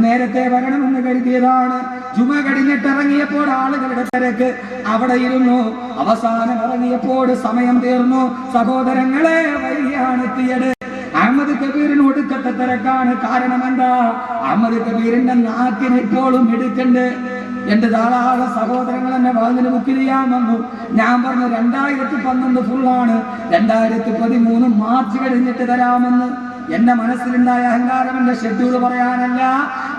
നേരത്തെ വരണമെന്ന് കരുതിയതാണ്. ചുമ കടിഞ്ഞിട്ട് ഇറങ്ങിയപ്പോൾ ആളുകളുടെ തിരക്ക് അവിടെ ഇരുന്നു. അവസാനം ഇറങ്ങിയപ്പോൾ സമയം തീർന്നു. സഹോദരങ്ങളെ വഴിയാണ് എത്തിയത്. അഹമ്മദ് കബീറിന് ഒടുക്കത്തെ തിരക്കാണ്. കാരണം എന്താ? അഹമ്മദ് കബീറിന്റെ നാക്കിന് ഇപ്പോഴും എടുക്കണ്ട് എന്റെ ധാരാളം സഹോദരങ്ങൾ എന്നെ വാങ്ങിന് ബുക്ക് ചെയ്യാൻ വന്നു. ഞാൻ പറഞ്ഞു രണ്ടായിരത്തി പന്ത്രണ്ട് ഫുള്ളാണ് രണ്ടായിരത്തി പതിമൂന്ന് മാർച്ച് കഴിഞ്ഞിട്ട് തരാമെന്ന്. എന്റെ മനസ്സിലുണ്ടായ അഹങ്കാരം എന്റെ ഷെഡ്യൂൾ പറയാനല്ല.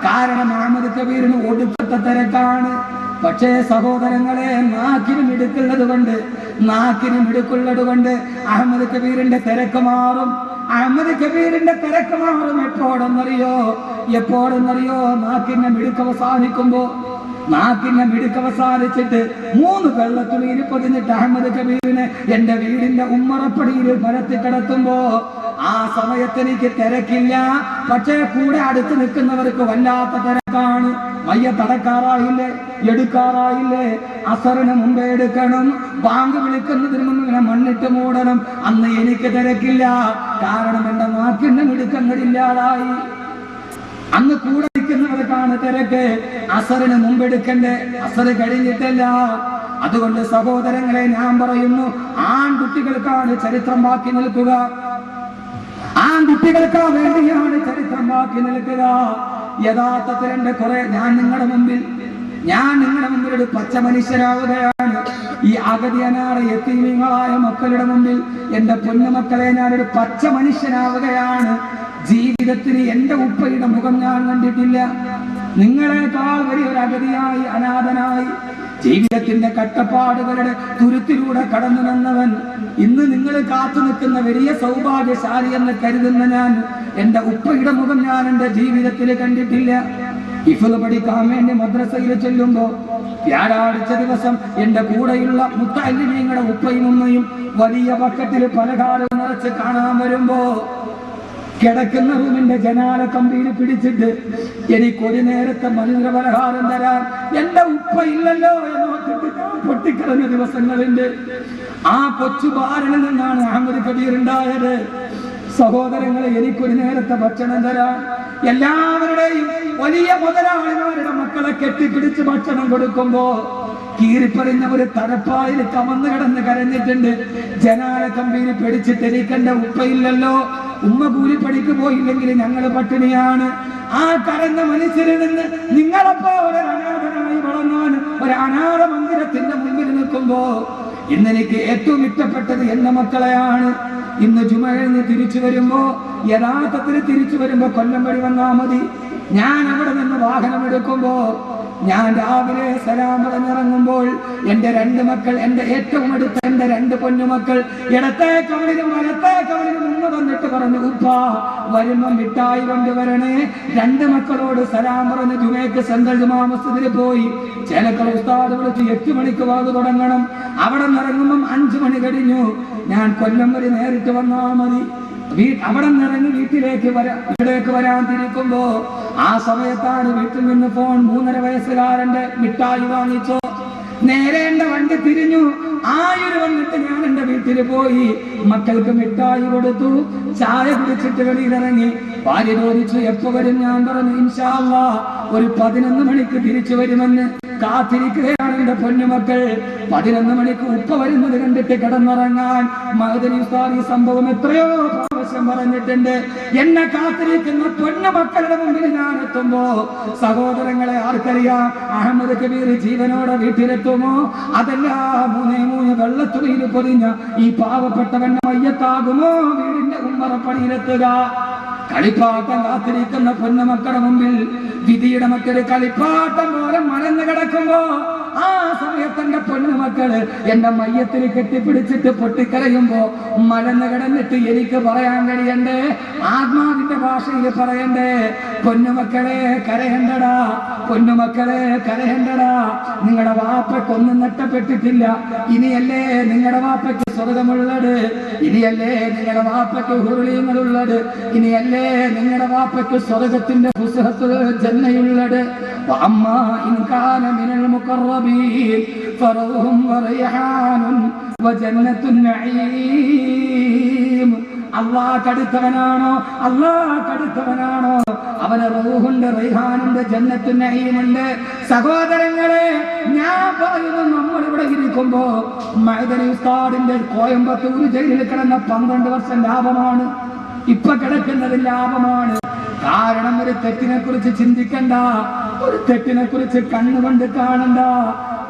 കാരണം അഹമ്മദ് കബീറിന് ഒടുക്കത്തെ തിരക്കാണ്. പക്ഷേ സഹോദരങ്ങളെ നാക്കിനും ഇടുക്കുള്ളത് കൊണ്ട് നാക്കിനും ഇടുക്കുള്ളത് കൊണ്ട് അഹമ്മദ് കബീറിന്റെ തിരക്ക് മാറും. അഹമ്മദ് കബീറിന്റെ തിരക്ക് മാറും. എപ്പോഴെന്നറിയോ? എപ്പോഴെന്നറിയോ? നാക്കിന്റെ മിടുക്ക് അവസാനിക്കുമ്പോ നാക്കിന്റെ മിടുക്ക് അവസാനിച്ചിട്ട് മൂന്ന് വെള്ളത്തുള്ളിയിൽ പൊതിഞ്ഞിട്ട് അഹമ്മദ് കബീറിനെ എന്റെ വീടിന്റെ ഉമ്മറപ്പടിയിൽ പരത്തി കിടത്തുമ്പോ ആ സമയത്ത് എനിക്ക് തിരക്കില്ല. പക്ഷേ കൂടെ അടുത്ത് നിൽക്കുന്നവർക്ക് വല്ലാത്ത തിരക്കാണ്. മയ്യ തടക്കാറായില്ലേ? എടുക്കാറായില്ലേ? അസറിന് മുമ്പേ എടുക്കണം. ബാങ്ക് വിളിക്കുന്നതിന് മുമ്പ് ഇങ്ങനെ മണ്ണിട്ട് മൂടണം. അന്ന് എനിക്ക് തിരക്കില്ല. കാരണം എന്റെ നാക്കിന്റെ മിടുക്കങ്ങളില്ലാതായി അന്ന് കൂടെ നിൽക്കുന്നവർക്കാണ് തിരക്ക്. അസറിന് മുമ്പെടുക്കണ്ടേ അസറ് കഴിഞ്ഞിട്ടല്ല. അതുകൊണ്ട് സഹോദരങ്ങളെ ഞാൻ പറയുന്നു ആൺകുട്ടികൾക്കാണ് ചരിത്രം ബാക്കി നിൽക്കുക. ആൺകുട്ടികൾക്ക് വേണ്ടിയാണ് ചരിത്രം ബാക്കി നിൽക്കുക. യഥാർത്ഥത്തിൽ എന്റെ കുറെ ഞാൻ നിങ്ങളുടെ മുമ്പിൽ ഞാൻ നിങ്ങളുടെ മുമ്പിൽ ഒരു പച്ച മനുഷ്യരാവുകയാണ് ഈ അഗതി അനാറ് എത്തിമീങ്ങളായ മക്കളുടെ മുമ്പിൽ എന്റെ ഞാൻ ഒരു പച്ച മനുഷ്യനാവുകയാണ്. ജീവിതത്തിൽ എന്റെ ഉപ്പയുടെ മുഖം ഞാൻ കണ്ടിട്ടില്ല. നിങ്ങളെക്കാൾ വലിയൊരു അഗതിയായി അനാഥനായി ജീവിതത്തിന്റെ കട്ടപ്പാടുകളുടെ തുരുത്തിലൂടെ കടന്നു നിന്നവൻ ഇന്ന് നിങ്ങൾ കാത്തു നിൽക്കുന്ന വലിയ സൗഭാഗ്യശാലി എന്ന് കരുതുന്ന ഞാൻ എന്റെ ഉപ്പയുടെ മുഖം ഞാൻ എന്റെ ജീവിതത്തിൽ കണ്ടിട്ടില്ല. ഇഫുൽ പഠിക്കാൻ വേണ്ടി മദ്രസയിൽ ചെല്ലുമ്പോ വ്യാഴാഴ്ച ദിവസം എന്റെ കൂടെയുള്ള മുത്തല്ലിമീങ്ങളുടെ ഉപ്പയും ഉമ്മയും വലിയ ബക്കറ്റിൽ പലകാലം നിറച്ച് കാണാൻ വരുമ്പോ കിടക്കുന്ന റൂമിന്റെ ജനാല കമ്പിയിൽ പിടിച്ചിട്ട് എനിക്ക് ഒരു നേരത്തെ മനുഷ്യ പലഹാരം തരാൻ എന്റെ ഉപ്പ ഇല്ലല്ലോ എന്ന് പൊട്ടിക്കളഞ്ഞ ദിവസങ്ങളുണ്ട് ആ കൊച്ചു ബാരനിൽ നിന്നാണ് അഹമ്മദ് കബീർ ഉണ്ടായത്. സഹോദരങ്ങളെ എനിക്കൊരു നേരത്തെ ഭക്ഷണം തരാൻ. എല്ലാവരുടെയും വലിയ മുതലാളിമാരുടെ മക്കളെ കെട്ടിപ്പിടിച്ച് ഭക്ഷണം കൊടുക്കുമ്പോ കീറിപ്പറിഞ്ഞ ഒരു തലപ്പായിൽ കമന്ന് കിടന്ന് കരഞ്ഞിട്ടുണ്ട്. ജനാല കമ്പിയിൽ പിടിച്ചിട്ട് എനിക്കെന്റെ ഉപ്പയില്ലല്ലോ ഉമ്മ കൂലിപ്പണിക്ക് പോയില്ലെങ്കിൽ ഞങ്ങൾ പട്ടിണിയാണ്. ആ കരഞ്ഞ മനുഷ്യരിൽ നിന്ന് നിങ്ങളപ്പോ ഒരു അനാഥനായി വളർന്നാൻ ഒരു അനാഥ മന്ദിരത്തിന്റെ മുമ്പിൽ നിൽക്കുമ്പോ ഇന്ന് എനിക്ക് ഏറ്റവും ഇഷ്ടപ്പെട്ടത് എന്റെ മക്കളെയാണ്. ഇന്ന് ചുമന്ന് തിരിച്ചു വരുമ്പോ യഥാർത്ഥത്തിൽ തിരിച്ചു വരുമ്പോ കൊല്ലം വഴി വന്നാ മതി. ഞാൻ അവിടെ നിന്ന് വാഹനം എടുക്കുമ്പോ ഞാൻ രാവിലെ സലാം പറഞ്ഞിറങ്ങുമ്പോൾ എന്റെ രണ്ട് മക്കൾ എന്റെ ഏറ്റവും അടുത്ത എന്റെ രണ്ട് പൊന്നുമക്കൾ ഇടത്തെ കവളിലും വലത്തെ കവളിലും മുങ്ങ തന്നിട്ട് പറഞ്ഞു ഉപ്പ വരുമ്പം മിഠായി കൊണ്ടുവരണേ. രണ്ട് മക്കളോട് സലാം പറഞ്ഞ് ജുമേക്ക് സെൻട്രൽ പോയി. ചേലക്കള ഉസ്താദ് വിളിച്ച് എട്ട് മണിക്ക് വാത് തുടങ്ങണം. അവിടെ നിറങ്ങുമ്പം അഞ്ചു മണി കഴിഞ്ഞു. ഞാൻ കൊല്ലം വരെ നേരിട്ട് വന്നാ മതി. അവിടെ നിറങ്ങി വീട്ടിലേക്ക് വരാ ഇവിടേക്ക് വരാൻ തിരിക്കുമ്പോ ആ സമയത്താണ് വീട്ടിൽ നിന്ന് ഫോൺ മൂന്നര വയസ്സുകാരന്റെ മിഠായി വാങ്ങിച്ചോ. നേരേണ്ട വണ്ടി തിരിഞ്ഞു. ആയിരം വന്നിട്ട് വീട്ടിൽ പോയി മക്കൾക്ക് മിഠായി കൊടുത്തു. ചായ കുടിച്ചിട്ട് വെളിയിലിറങ്ങി. ഭാര്യ ചോദിച്ചു എപ്പോ വരും? ഞാൻ പറഞ്ഞു ഇൻഷാല്ല ഒരു പതിനൊന്ന് മണിക്ക് തിരിച്ചു വരുമെന്ന് കാത്തിരിക്കുകയാണ് എന്റെ പൊന്നുമക്കൾ. പതിനൊന്ന് മണിക്ക് ഉപ്പ വരുന്നത് കണ്ടിട്ട് കിടന്നുറങ്ങാൻ ഉസ്താദ് സംഭവം എത്രയോ പ്രാവശ്യം പറഞ്ഞിട്ടുണ്ട്. എന്നെ കാത്തിരിക്കുന്ന പൊന്നു മക്കളുടെ മുമ്പിൽ ഞാൻ എത്തുമ്പോ സഹോദരങ്ങളെ ആർക്കറിയാം? അഹമ്മദ് കബീർ ജീവനോടെ വീട്ടിലെത്തുമോ? അതല്ല മൂന്നേ മൂന്ന് വെള്ളത്തുണിയിൽ പൊതിഞ്ഞ ഈ പാവപ്പെട്ടവന്റെ മയ്യത്താകുമോ? വീടിന്റെ ഉമ്മറപ്പണിയിലെത്തുക. കളിപ്പാട്ടം കാത്തിരിക്കുന്ന പൊന്നുമക്കളുടെ മുമ്പിൽ വിധിയുടെ മറ്റൊരു കളിപ്പാട്ടം പോലെ മണന്ന് കിടക്കുമ്പോ ആ സമയത്ത് എന്റെ പൊന്നുമക്കൾ എന്റെ മയ്യത്തിൽ കെട്ടിപ്പിടിച്ചിട്ട് പൊട്ടിക്കരയുമ്പോ മലന്ന് കിടന്നിട്ട് എനിക്ക് പറയാൻ കഴിയണ്ടേ? ആത്മാവിന്റെ ഭാഷയിൽ പറയണ്ടേ? പൊന്നുമക്കളെ കരയണ്ടടാ. പൊന്നുമക്കളെ കരയണ്ടടാ. നിങ്ങളുടെ വാപ്പയ്ക്കൊന്നും നഷ്ടപ്പെട്ടിട്ടില്ല. ഇനിയല്ലേ നിങ്ങളുടെ വാപ്പയ്ക്ക് സ്വർഗമുള്ളത്? ഇനിയല്ലേ നിങ്ങളുടെ വാപ്പയ്ക്ക് ഹുരുളിയങ്ങളുള്ളത് ഇനിയല്ലേ നിങ്ങളുടെ വാപ്പയ്ക്ക് സ്വർഗത്തിന്റെ പുസ്തകത്തിൽ ജന്നയുള്ളത് وأما إن كان من المقربين فروح وريحان وجنة النعيم അള്ളാഹ് കടുത്തവനാണോ അള്ളാഹ് കടുത്തവനാണോ അവന് റൂഹുണ്ട് റൈഹാനുണ്ട് ജന്നത്തു നഈമുണ്ട് സഹോദരങ്ങളെ ഞാൻ പറയുന്നു നമ്മൾ ഇവിടെ ഇരിക്കുമ്പോ മൈദനി ഉസ്താദിന്റെ കോയമ്പത്തൂർ ജയിലിൽ കിടന്ന പന്ത്രണ്ട് വർഷം ലാഭമാണ് ഇപ്പൊ കിടക്കുന്നത് ലാഭമാണ് കാരണം ഒരു തെറ്റിനെ കുറിച്ച് ചിന്തിക്കണ്ട ഒരു തെറ്റിനെ കുറിച്ച് കണ്ണുകൊണ്ട് കാണണ്ട.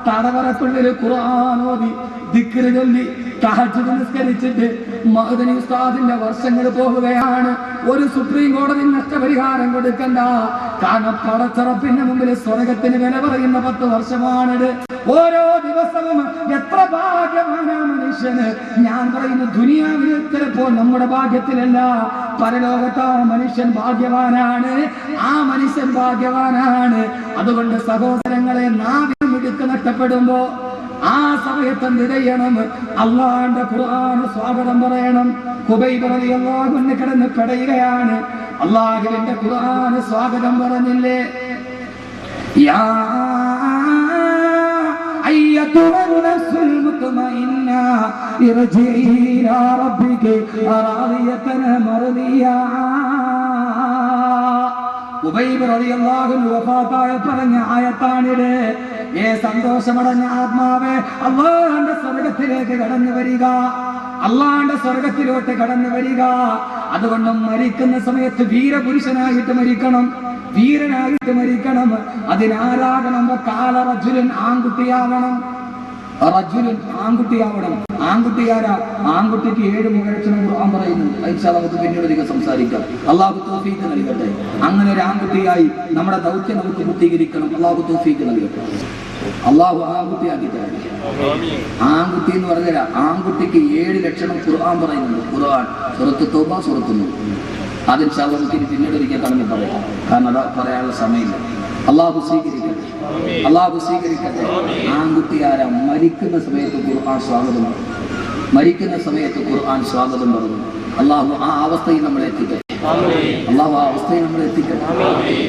തടവറക്കുള്ളിൽ ഖുർആാനോദി ദിക്റ് ചൊല്ലി തഹജ്ജുദ് നിസ്കരിച്ചിട്ട് മഹദനി ഉസ്താദിന്റെ വർഷങ്ങൾ പോവുകയാണ് ഒരു സുപ്രീം കോടതി നഷ്ടപരിഹാരം കൊടുക്കണ്ട. കാരണം പടച്ചറപ്പിന്റെ മുമ്പിൽ സ്വർഗത്തിന് വില പറയുന്ന പത്ത് വർഷമാണിത്. ഓരോ ദിവസവും എത്ര ഭാഗ്യമാണ് മനുഷ്യന്? ഞാൻ പറയുന്നു ദുനിയാവിൽ ചിലപ്പോൾ നമ്മുടെ ഭാഗ്യത്തിലല്ല. പരലോകത്ത് മനുഷ്യൻ ഭാഗ്യവാനാണ്. ആ മനുഷ്യൻ ഭാഗ്യവാനാണ്. അതുകൊണ്ട് സഹോദരങ്ങളെ നാവിൽ മിടുക്ക് നഷ്ടപ്പെടുമ്പോ ആ സമയത്ത് എന്ത് ചെയ്യണം അള്ളാന്റെ ഖുർആന് സ്വാഗതം പറയണം കുബൈബ് റളിയല്ലാഹു കിടന്ന് പെടയുകയാണ് അള്ളാഹുവിന്റെ ഖുർആന് സ്വാഗതം പറഞ്ഞില്ലേ യാ أيتها النفس المطمئنة ارجعي إلى ربك راضية مرضية ഉബൈബ് റളിയല്ലാഹു അൻഹു വഫാത്തായ പറഞ്ഞ ആയത്താണിത് ഏ സന്തോഷമടഞ്ഞ ആത്മാവേ അള്ളാന്റെ സ്വർഗത്തിലേക്ക് കടന്നു വരിക. അള്ളാന്റെ സ്വർഗത്തിലോട്ട് കടന്നു വരിക. അതുകൊണ്ട് മരിക്കുന്ന സമയത്ത് വീരപുരുഷനായിട്ട് മരിക്കണം. വീരനായിട്ട് മരിക്കണം. അതിനാരാകണം കാല റജുലൻ ആൺകുട്ടിയാവണം. റജുലൻ ആൺകുട്ടിയാവണം. ആൺകുട്ടിയാരാ ആൺകുട്ടിക്ക് ഏഴ് മുഖലക്ഷണം ഖുർആൻ പറയുന്നു അയച്ചാൽ നമുക്ക് പിന്നീട് അധികം സംസാരിക്കാം. അള്ളാഹു തോഫീക്ക് നൽകട്ടെ. അങ്ങനെ ഒരു ആൺകുട്ടിയായി നമ്മുടെ ദൗത്യം നമുക്ക് പൂർത്തീകരിക്കണം. അള്ളാഹു തോഫീക്ക് നൽകട്ടെ. അള്ളാഹു ആൺകുട്ടിയാക്കി തരാം ആൺകുട്ടി എന്ന് പറഞ്ഞാൽ ആൺകുട്ടിക്ക് ഏഴ് ലക്ഷണം ഖുർആൻ പറയുന്നുണ്ട്. ഖുർആൻ സുറത്ത് തോബ സുറത്തുന്നു അതിന് ശാസ്ത്രത്തിന് പിന്നീട് ഒരിക്കൽ കടന്നു പറയാം. കാരണം അത് പറയാനുള്ള സമയമില്ല. അള്ളാഹു സ്വീകരിക്കട്ടെ. അള്ളാഹു സ്വീകരിക്കട്ടെ. ആൺകുട്ടി ആരാ മരിക്കുന്ന സമയത്ത് ഖുർആൻ സ്വാഗതം പറഞ്ഞു മരിക്കുന്ന സമയത്ത് ഖുർആൻ സ്വാഗതം പറഞ്ഞു. അള്ളാഹു ആ അവസ്ഥയിൽ നമ്മളെ എത്തിക്കട്ടെ. അള്ളാഹു ആ അവസ്ഥയിൽ നമ്മളെ എത്തിക്കട്ടെ.